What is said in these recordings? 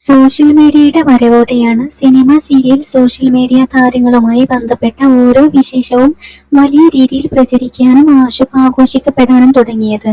Social മീഡിയയുടെ വരവോടെയാണ് cinema serial social media താരങ്ങളുമായി ബന്ധപ്പെട്ട ഓരോ വിശേഷവും വലിയ രീതിയിൽ പ്രചരിക്കാനും ആശു ആഘോഷിക്കപ്പെടാനും തുടങ്ങിയത്.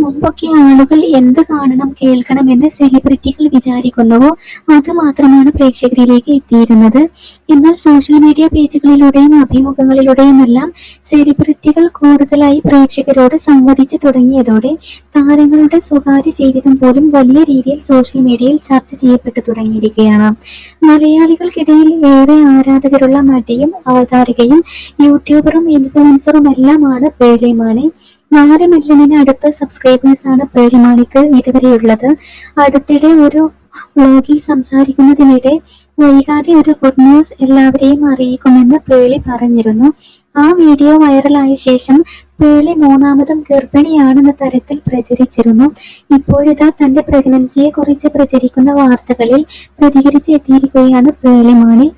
മുമ്പൊക്കെ ആളുകൾ എന്ത് കാണണം കേൾക്കണം എന്ന് സെലിബ്രിറ്റികൾ വിചാരിക്കുന്നുവോ അത് മാത്രമാണ് പ്രേക്ഷകരിലേക്ക് എത്തിയിരുന്നത്. എന്നാൽ സോഷ്യൽ മീഡിയ പേജുകളിലൂടെയും അഭിമുഖങ്ങളിലൂടെയും എല്ലാം സെലിബ്രിറ്റികൾ കൂടുതലായി പ്രേക്ഷകരോട് സംവദിച്ചു തുടങ്ങിയതോടെ താരങ്ങളുടെ സ്വകാര്യ ജീവിതം പോലും വലിയ രീതിയിൽ സോഷ്യൽ മീഡിയയിൽ ചർച്ച ചെയ്യപ്പെട്ടു. തുടങ്ങിയിരിക്കുകയാണ്. മലയാളികൾക്കിടയിൽ ഏറെ ആരാധകരുള്ള നടിയും അവതാരകയും യൂട്യൂബറും ഇൻഫ്ലുവൻസറും എല്ലാമാണ് പേളിമാണി. നാല് മില്യണിന് അടുത്ത സബ്സ്ക്രൈബേഴ്സാണ് പേളിമാണിക്ക് ഇതുവരെയുള്ളത്. അടുത്തിടെ ഒരു വ്ലോഗിൽ സംസാരിക്കുന്നതിനിടെ വൈകാതെ ഒരു ഗുഡ് ന്യൂസ് എല്ലാവരെയും അറിയിക്കുമെന്ന് പേളി പറഞ്ഞിരുന്നു. ആ വീഡിയോ വൈറലായ ശേഷം പേളി മൂന്നാമതും ഗർഭിണിയാണെന്ന തരത്തിൽ പ്രചരിച്ചിരുന്നു. ഇപ്പോഴിതാ തന്റെ പ്രഗ്നൻസിയെ കുറിച്ച് പ്രചരിക്കുന്ന വാർത്തകളിൽ പ്രതികരിച്ചെത്തിയിരിക്കുകയാണ് പേളി പേളിമാണി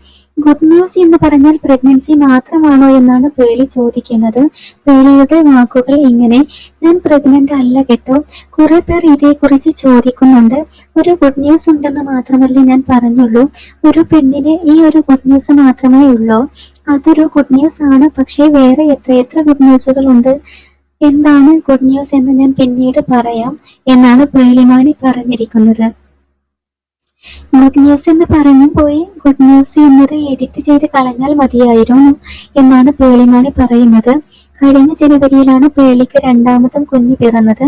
ഗുഡ് ന്യൂസ് എന്ന് പറഞ്ഞാൽ പ്രഗ്നൻസി മാത്രമാണോ എന്നാണ് പേളി ചോദിക്കുന്നത്. പേളിയുടെ വാക്കുകൾ ഇങ്ങനെ ഞാൻ പ്രഗ്നന്റ് അല്ല കേട്ടോ. കുറെ പേർ ഇതേക്കുറിച്ച് ചോദിക്കുന്നുണ്ട്. ഒരു ഗുഡ് ന്യൂസ് ഉണ്ടെന്ന് മാത്രമല്ലേ ഞാൻ പറഞ്ഞുള്ളൂ. ഒരു പെണ്ണിന് ഈ ഒരു ഗുഡ് ന്യൂസ് മാത്രമേ ഉള്ളൂ. അതൊരു ഗുഡ് ന്യൂസ് ആണ്. പക്ഷേ വേറെ എത്രയെത്ര ഗുഡ് ന്യൂസുകൾ ഉണ്ട്? എന്താണ് ഗുഡ് ന്യൂസ് എന്ന് ഞാൻ പിന്നീട് പറയാം എന്നാണ് പേളിമാണി പറഞ്ഞിരിക്കുന്നത്. ഗുഡ് ന്യൂസ് എന്ന് പറഞ്ഞു പോയി ഗുഡ് ന്യൂസ് എന്നത് എഡിറ്റ് ചെയ്ത് കളഞ്ഞാൽ മതിയായിരുന്നു എന്നാണ് പേളിമാണി പറയുന്നത്. കഴിഞ്ഞ ജനുവരിയിലാണ് പേളിക്ക് രണ്ടാമതും കുഞ്ഞ് പിറന്നത്.